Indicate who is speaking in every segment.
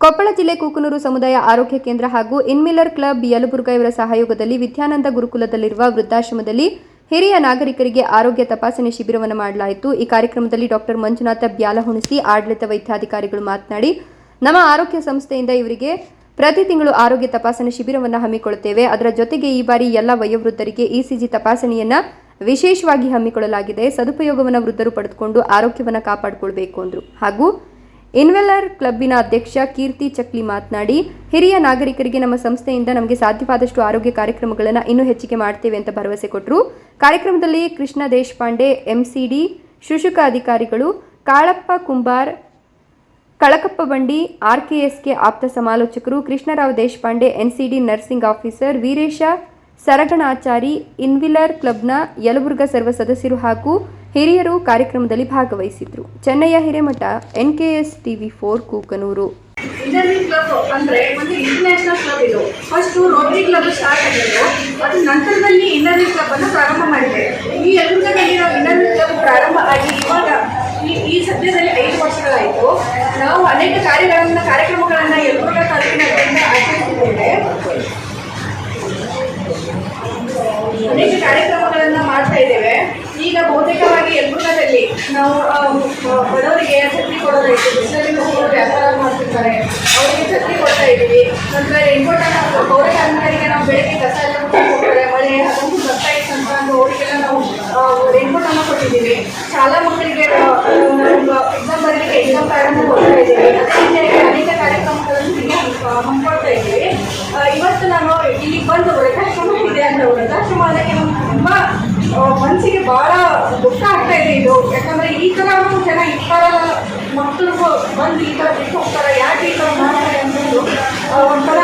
Speaker 1: ಕೊಪ್ಪಳ ಜಿಲ್ಲೆ ಕೂಕನೂರು ಸಮುದಾಯ ಆರೋಗ್ಯ ಕೇಂದ್ರ ಹಾಗೂ ಇನ್ಮಿಲ್ಲರ್ ಕ್ಲಬ್ ಯಲಬುರ್ಗ ಇವರ ಸಹಯೋಗದಲ್ಲಿ ವಿದ್ಯಾನಂದ ಗುರುಕುಲದಲ್ಲಿರುವ ವೃದ್ಧಾಶ್ರಮದಲ್ಲಿ ಹಿರಿಯ ನಾಗರಿಕರಿಗೆ ಆರೋಗ್ಯ ತಪಾಸಣೆ ಶಿಬಿರವನ್ನು ಮಾಡಲಾಯಿತು. ಈ ಕಾರ್ಯಕ್ರಮದಲ್ಲಿ ಡಾಕ್ಟರ್ ಮಂಜುನಾಥ ಬ್ಯಾಲಹುಣಸಿ, ಆಡಳಿತ ವೈದ್ಯಾಧಿಕಾರಿಗಳು ಮಾತನಾಡಿ, ನಮ್ಮ ಆರೋಗ್ಯ ಸಂಸ್ಥೆಯಿಂದ ಇವರಿಗೆ ಪ್ರತಿ ತಿಂಗಳು ಆರೋಗ್ಯ ತಪಾಸಣೆ ಶಿಬಿರವನ್ನು ಹಮ್ಮಿಕೊಳ್ಳುತ್ತೇವೆ. ಅದರ ಜೊತೆಗೆ ಈ ಬಾರಿ ಎಲ್ಲ ವಯೋವೃದ್ಧರಿಗೆ ಇಸಿಜಿ ತಪಾಸಣೆಯನ್ನ ವಿಶೇಷವಾಗಿ ಹಮ್ಮಿಕೊಳ್ಳಲಾಗಿದೆ. ಸದುಪಯೋಗವನ್ನು ವೃದ್ಧರು ಪಡೆದುಕೊಂಡು ಆರೋಗ್ಯವನ್ನು ಕಾಪಾಡಿಕೊಳ್ಬೇಕು ಅಂದರು. ಹಾಗೂ ಇನ್ವೆಲ್ಲರ್ ಕ್ಲಬ್ಬಿನ ಅಧ್ಯಕ್ಷ ಕೀರ್ತಿ ಚಕ್ಲಿ ಮಾತನಾಡಿ, ಹಿರಿಯ ನಾಗರಿಕರಿಗೆ ನಮ್ಮ ಸಂಸ್ಥೆಯಿಂದ ನಮಗೆ ಸಾಧ್ಯವಾದಷ್ಟು ಆರೋಗ್ಯ ಕಾರ್ಯಕ್ರಮಗಳನ್ನು ಇನ್ನೂ ಹೆಚ್ಚಿಗೆ ಮಾಡ್ತೇವೆ ಅಂತ ಭರವಸೆ ಕೊಟ್ಟರು ಕಾರ್ಯಕ್ರಮದಲ್ಲಿ ಕೃಷ್ಣ ದೇಶಪಾಂಡೆ ಎಂಸಿಡಿ ಶುಶುಕ ಅಧಿಕಾರಿಗಳು, ಕಾಳಪ್ಪ ಕುಂಬಾರ್, ಕಳಕಪ್ಪ ಬಂಡಿ ಆರ್ಕೆಎಸ್ಕೆ ಆಪ್ತ ಸಮಾಲೋಚಕರು, Krishnarao Deshpande NCD nursing officer, Veeresha Saraganachari Inner Wheel ಕ್ಲಬ್ನ ಯಲಬುರ್ಗ ಸರ್ವ ಸದಸ್ಯರು ಹಾಗೂ ಹಿರಿಯರು ಕಾರ್ಯಕ್ರಮದಲ್ಲಿ ಭಾಗವಹಿಸಿದ್ರು. Chennayya Hiremath, NKS TV four Kukanur.
Speaker 2: Engineering club ಅಂದ್ರೆ ಒಂದು ಇಂಟರ್ನ್ಯಾಷನಲ್ ಕ್ಲಬ್ ಇದು. ಫಸ್ಟ್ ರೋಟರಿ ಕ್ಲಬ್ ಸ್ಟಾರ್ಟ್ ಆಗಿದ್ದು, ಅದು ನಂತರದಲ್ಲಿ ಇಂಜಿನಿಯರಿಂಗ್ ಕ್ಲಬ್ ಅನ್ನು ಪ್ರಾರಂಭ ಮಾಡಿದೆ. ಈ ಯಲಬುರ್ಗದಲ್ಲಿರೋ ಇಂಜಿನಿಯರಿಂಗ್ ಕ್ಲಬ್ ಪ್ರಾರಂಭ ಆಗಿ ಇವಾಗ ಈ ಸದ್ಯದಲ್ಲಿ ಐದು ವರ್ಷಗಳಾಯಿತು. ನಾವು ಅನೇಕ ಕಾರ್ಯಗಳನ್ನು, ಕಾರ್ಯಕ್ರಮಗಳನ್ನ ಯಲಬುರ್ಗ ತಾಲೂಕಿನಾದ್ಯಂತ ಬಹುತೇಕವಾಗಿ ಯಲಬುರ್ಗದಲ್ಲಿ ನಾವು ಬಡವರಿಗೆ ಛತ್ರಿ ಕೊಡೋದಾಯಿತು. ಬಿಸಿಲಲ್ಲಿ ಹೋಗೋರು ವ್ಯಾಪಾರ ಮಾಡ್ತಿರ್ತಾರೆ. ಅವರಿಗೆ ಶಕ್ತಿ ಕೊಡ್ತಾ ಇದ್ದೀವಿ. ನಂತರ ರೆನ್ಕೋಟನ್ನು ಪೌರ ಕಾರ್ಮಿಕರಿಗೆ ನಾವು ಬೆಳಗ್ಗೆ ಕಸ ಎಲ್ಲ ಹೋಗ್ತಾರೆ ಮಳೆ ಅದೊಂದು ಬರ್ತಾ ಇತ್ತು ಅಂತ ಅಂದ್ರೆ ಅವರಿಗೆಲ್ಲ ನಾವು ರೆನ್ಕೋಟನ್ನು ಕೊಟ್ಟಿದ್ದೀವಿ. ಶಾಲಾ ಮಕ್ಕಳಿಗೆ ಎಕ್ಸಾಮ್ ಬರಲಿಕ್ಕೆ ಎಕ್ಸಾಮ್ ಕಾರ್ಡನ್ನು ಕೊಡ್ತಾ ಇದ್ದೀವಿ. ಅನೇಕ ಕಾರ್ಯಕ್ರಮಗಳನ್ನು ಹಮ್ಮಿಕೊಳ್ತಾ ಇದ್ದೀವಿ. ಇವತ್ತು ನಾನು ಇಲ್ಲಿ ಬಂದು ಕಾರ್ಯಕ್ರಮ ಇದೆ ಅಂತ ದುಃಖ ಆಗ್ತಾ ಇದೆ ಇದು. ಯಾಕಂದ್ರೆ ಈ ತರ ಜನ ಈ ತರ ಮಕ್ಕಳು ಬಂದು ಈ ತರ ಬಿಟ್ಟು ಹೋಗ್ತಾರೆ ಯಾಕೆ ಈ ತರ ಮಾಡ್ತಾರೆ ಅನ್ನೋದು ಒಂಥರ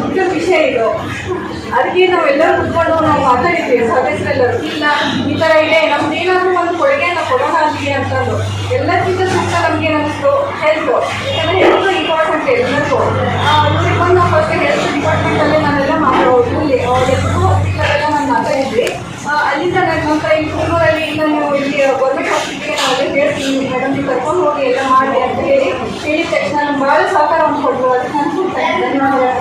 Speaker 2: ಮುಖ್ಯ ವಿಷಯ ಇದು. ಅದಕ್ಕೆ ನಾವೆಲ್ಲರೂ ಕುತ್ಕೊಂಡು ನಾವು ಮಾತಾಡಿದ್ದೀವಿ. ಸದಸ್ಯರೆಲ್ಲರೂ ಇಲ್ಲ, ಈ ತರ ಇದೆ. ನಮ್ದು ಏನಾದರೂ ಒಂದು ಕೊಡುಗೆಯನ್ನು ಕೊಡೋಣ ಅಲ್ಲಿಗೆ ಅಂತಂದು. ಎಲ್ಲಕ್ಕಿಂತ ಸೂಕ್ತ ನಮಗೆ ನಮ್ಮದು ಹೆಲ್ತ್ ಯಾಕಂದ್ರೆ ಹೆಲ್ತ್ ಇಂಪಾರ್ಟೆಂಟ್ ಎಲ್ಲರಿಗೂ. ಇವ್ರಿಗೆ ಬಂದು ನಾವು ಫಸ್ಟ್ ಹೆಲ್ತ್ ಡಿಪಾರ್ಟ್ಮೆಂಟಲ್ಲೇ ನಾನೆಲ್ಲ ಮಾತಾಡೋದು. ಇಲ್ಲಿ ಅವ್ರಿಗೆ ನಂತರ ಈ ತಿಂಗಳಲ್ಲಿ ನಾನು ಇಲ್ಲಿ ಗೌರ್ಮೆಂಟ್ ಹಾಸ್ಪಿಟ್ಲಿಗೆ ನಾವು ಹೇಳ್ತೀನಿ ಮೇಡಮ್ ನೀವು ಕರ್ಕೊಂಡು ಹೋಗಿ ಎಲ್ಲ ಮಾಡಿ ಅಂತ ಹೇಳಿ, ಹೇಳಿದ ತಕ್ಷಣ ಭಾಳ ಸಹಕಾರವನ್ನು ಕೊಟ್ಟರು. ಅದಕ್ಕೆ ನಾನು ಧನ್ಯವಾದಗಳು.